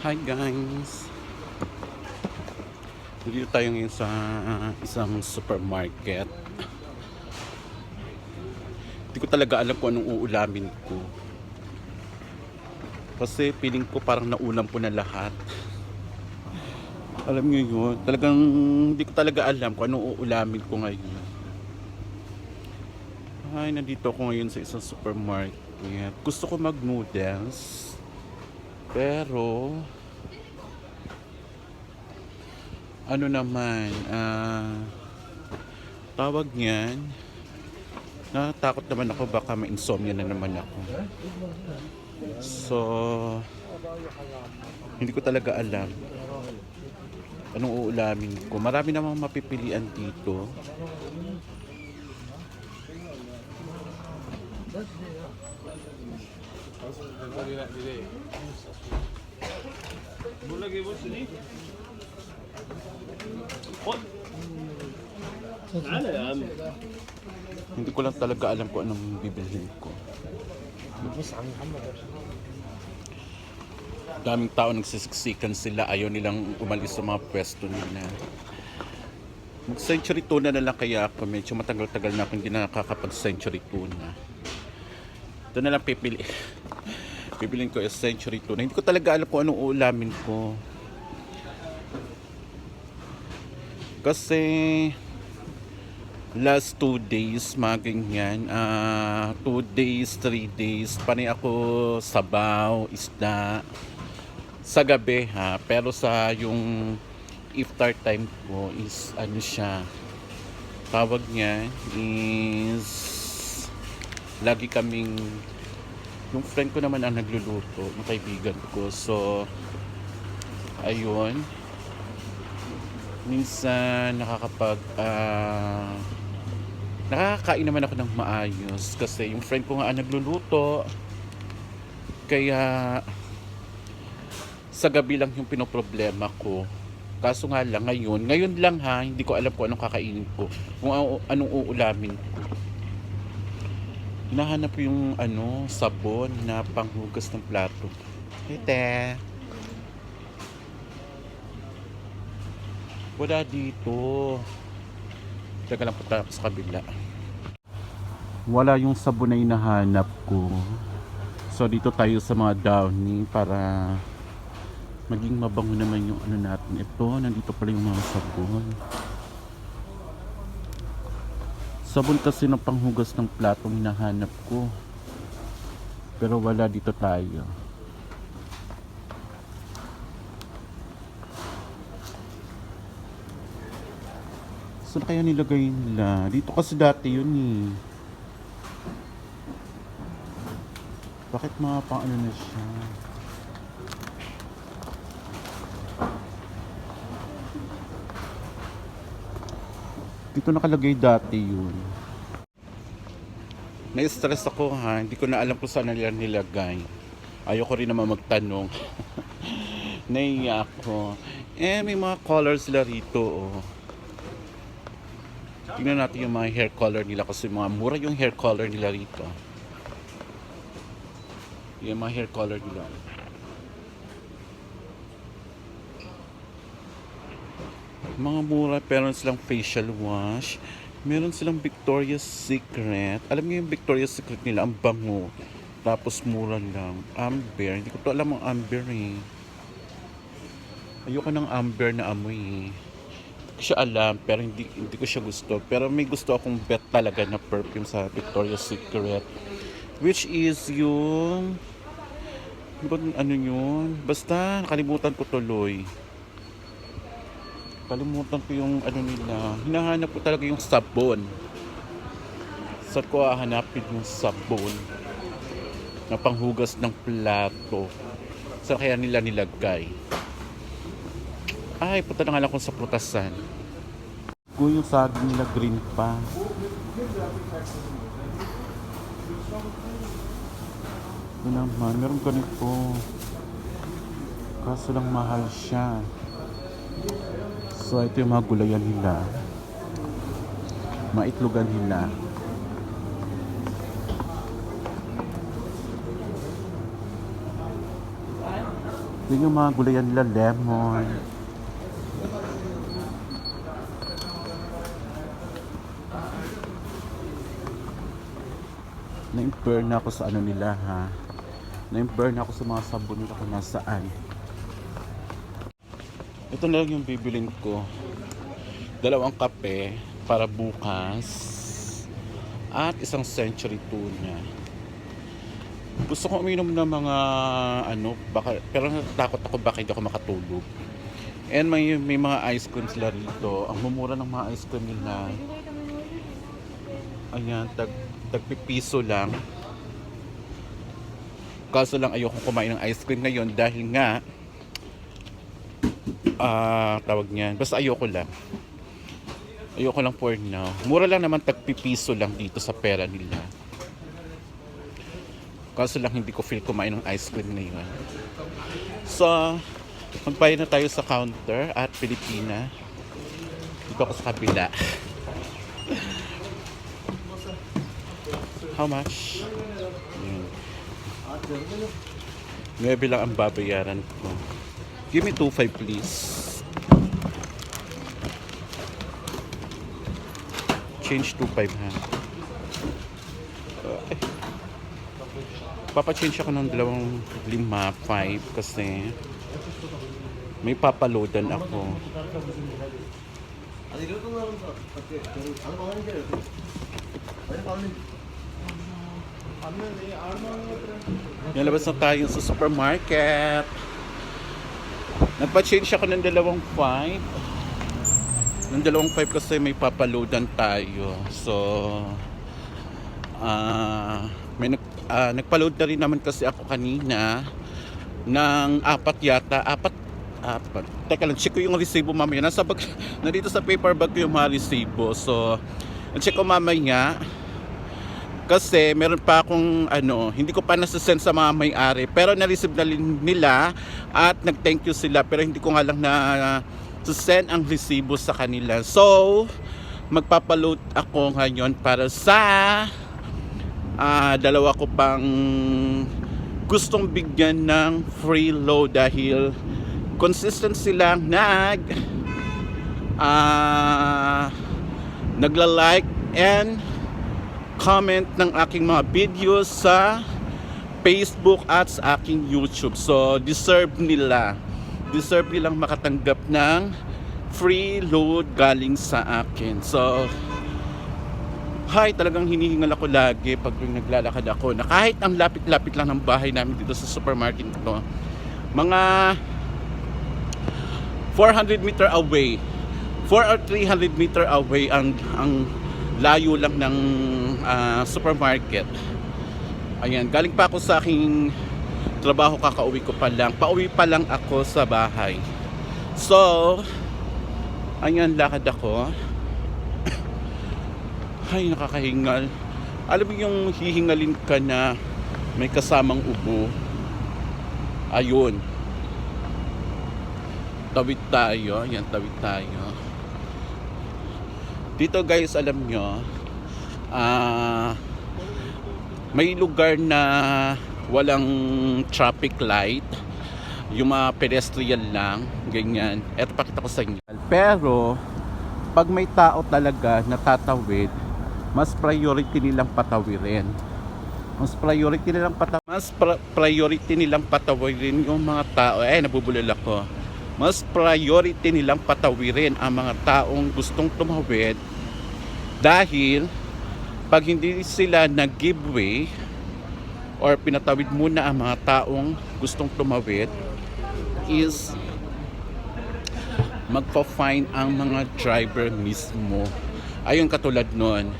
Hi guys! Dito tayo ngayon sa isang supermarket. Hindi ko talaga alam kung anong uulamin ko. Kasi feeling ko parang naulam ko na lahat. Alam niyo yun, talagang hindi ko talaga alam kung anong uulamin ko ngayon. Ay, nandito ako ngayon sa isang supermarket. Gusto ko mag-noodles. Pero, ano naman, ah, tawag niyan, natakot naman ako baka ma-insomnia na naman ako. So, hindi ko talaga alam anong uulamin ko. Marami namang mapipilian dito. Hindi ko lang talaga alam kung anong bibilhin ko. Daming tao nagsisiksikan sila, ayaw nilang umalis sa mga pwesto nila. Mag-century tuna na lang kaya ako, medyo matagal-tagal na ako hindi nakakapag-century tuna. Ito na lang pipili. Pipiliin ko is century tuna. Hindi ko talaga alam kung anong uulamin ko. Kasi last two days, mga ganyan, ah two days, three days, panay ako sabaw, isda, sa gabi ha, pero sa yung iftar time ko is ano siya, tawag niya is lagi kaming yung friend ko naman ang nagluluto, yung kaibigan ko. So, ayun. Minsan nakakapag ah, nakakain naman ako ng maayos kasi yung friend ko nga nagluluto. Kaya sa gabi lang yung pinoproblema ko. Kaso nga lang ngayon, ngayon lang ha, hindi ko alam kung anong kakainin ko. Kung ano- anong uulamin ko. Hinahanap yung ano, sabon na panghugas ng plato. Tete. Wala dito. Teka lang punta sa kabila. Wala yung sabon na hinahanap ko. So dito tayo sa mga downy para maging mabango naman yung ano natin. Ito, nandito pala yung mga sabon. Sabon kasi ng panghugas ng platong hinahanap ko. Pero wala dito tayo. Saan kaya nilagay nila? Dito kasi dati yun eh. Bakit mga pang ano na siya? Dito nakalagay dati yun. Na-stress ako ha, hindi ko na alam kung saan nila nilagay. Ayoko rin naman magtanong. Naiya ako. Eh, may mga colors sila rito oh. Tingnan natin yung mga hair color nila kasi mga mura yung hair color nila rito. Yung mga hair color nila. Mga mura, meron silang facial wash. Meron silang Victoria's Secret. Alam niyo yung Victoria's Secret nila, ang bango. Tapos mura lang. Amber. Hindi ko to alam ang amber eh. Ayoko ng amber na amoy eh. Ko siya alam, pero hindi, hindi ko siya gusto. Pero may gusto akong bet talaga na perfume sa Victoria's Secret. Which is yung... Ano yun? Basta, nakalimutan ko tuloy. Kalimutan ko yung ano nila. Hinahanap ko talaga yung sabon. Saan ko hahanapin yung sabon na panghugas ng plato? Saan kaya nila nilagay? Ay, punta na nga lang kung sa prutasan. Kung yung saging nila green pa. Ito naman, meron ganito. Kaso lang mahal siya. So, ito yung mga gulayan nila. Maitlogan nila. Yun yung mga gulayan nila, lemon. Na-burn na ako sa ano nila ha. Na-burn ako sa mga sabon nila kung nasaan. Ito na lang yung bibilin ko. Dalawang kape para bukas. At isang century tuna. Gusto ko uminom ng mga ano, baka, pero natatakot ako baka hindi ako makatulog. And may, may mga ice cream sila rito. Ang mumura ng mga ice cream nila. Ayan, tag, tagpipiso lang. Kaso lang ayoko kumain ng ice cream ngayon dahil nga ah tawag niyan. Basta ayoko lang. Ayoko lang for now. Mura lang naman tagpipiso lang dito sa pera nila. Kaso lang hindi ko feel kumain ng ice cream ngayon. So, magbayad na tayo sa counter at Pilipina. Dito ako sa kabila. How much? Yun. 9 lang ang babayaran ko. Give me 2.5 please. Change 2.5 ha. Eh. Papachange ako ng dalawang lima, 5 kasi may papaloadan ako. Nalabas na tayo sa supermarket. Nagpa-change ako ng dalawang 5. Ng dalawang 5 kasi may papaloadan tayo. So, ah may nag, ah, nagpa-load na rin naman kasi ako kanina ng apat yata. Apat apat. Teka lang, check ko yung resibo mamaya. Nasa bag, nandito sa paper bag ko yung mga resibo. So, check ko mamaya. Kasi meron pa akong ano, hindi ko pa nasa-send sa mga may-ari. Pero na-receive na nila at nag-thank you sila. Pero hindi ko nga lang na send ang resibo sa kanila. So, magpapaload ako ngayon para sa ah, dalawa ko pang gustong bigyan ng free load dahil consistent silang nag ah nagla-like and comment ng aking mga videos sa Facebook at sa aking YouTube. So, deserve nila. Deserve nilang makatanggap ng free load galing sa akin. So, hi, talagang hinihingal ako lagi pag yung naglalakad ako na kahit ang lapit-lapit lang ng bahay namin dito sa supermarket to, mga 400 meter away 4 or 300 meter away ang ang layo lang ng ah, supermarket. Ayan galing pa ako sa aking trabaho kakauwi ko pa lang. Pauwi pa lang ako sa bahay. So ayan lakad ako. Ay nakakahingal. Alam mo yung hihingalin ka na may kasamang ubo? Ayun. Tawid tayo. Yan tawid tayo dito guys alam nyo ah may lugar na walang traffic light. Yung mga pedestrian lang ganyan. Eto pakita ko sa inyo. Pero pag may tao talaga na tatawid mas priority nilang patawirin. Mas priority nilang patawirin mas pra- priority nilang patawirin yung mga tao. Eh nabubulol ako mas priority nilang patawirin ang mga taong gustong tumawid dahil pag hindi sila nag-give way or pinatawid muna ang mga taong gustong tumawid is magpa-fine ang mga driver mismo. Ayun katulad nun,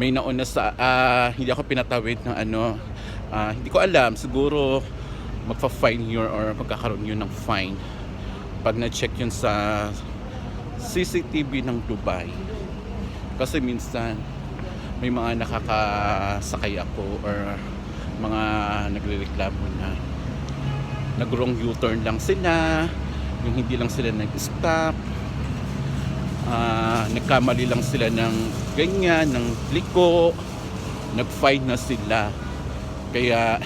may nauna sa, ah, hindi ako pinatawid ng ano, ah, hindi ko alam, siguro magpa-fine yun or magkakaroon yun ng fine pag na-check yun sa CCTV ng Dubai. Kasi minsan, may mga nakakasakay ako or mga nagrereklamo na nag-wrong U-turn lang sila, yung hindi lang sila nag-stop, ah, nagkamali lang sila ng ganyan, ng liko, nag-fine na sila. Kaya,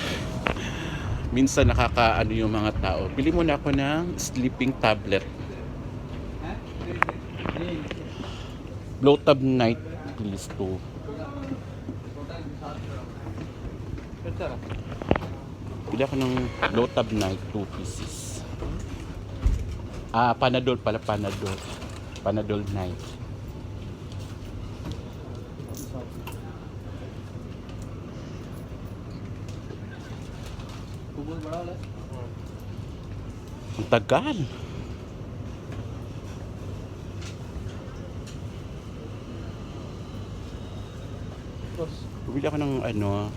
minsan nakakaano yung mga tao. Bili muna ako ng sleeping tablet. Low tab night please to. Bili ako ng low tab night 2 pieces. Ah, Panadol pala, Panadol. Panadol night. Ang tagal. Bumili ako ng ano.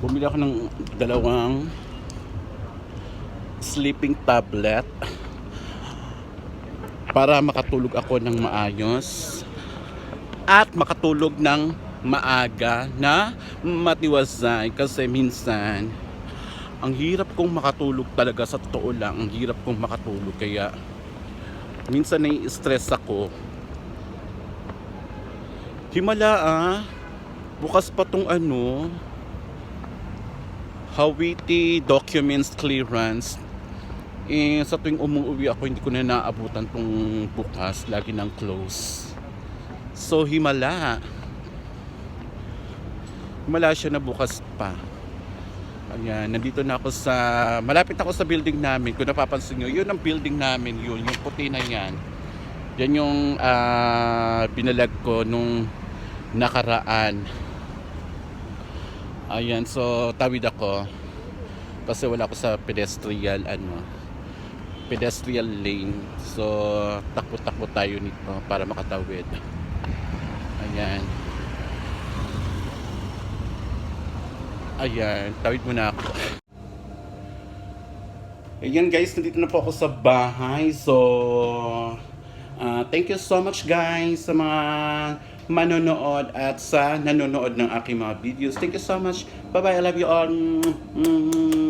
Bumili ako ng dalawang sleeping tablet para makatulog ako ng maayos at makatulog ng maaga na matiwasay kasi minsan ang hirap kong makatulog talaga sa totoo lang ang hirap kong makatulog. Kaya minsan nai-stress ako. Himala ah bukas pa tong ano Hawiti documents clearance. Eh, sa tuwing umuwi ako hindi ko na naabutan tong bukas lagi nang close. So himala himala siya na bukas pa Ayan, nandito na ako sa, malapit ako sa building namin. Kung napapansin nyo, yun ang building namin, yun, yung puti na yan. Yan yung ah, binalag ko nung nakaraan. Ayan, so tawid ako. Kasi wala ako sa pedestrian, ano, pedestrian lane. So, takbo-takbo tayo nito para makatawid. Ayan. Ayan, tawid muna ako. Ayan guys, nandito na po ako sa bahay. So, ah, thank you so much guys sa mga manonood at sa nanonood ng aking mga videos. Thank you so much. Bye-bye. I love you all. Mm-hmm.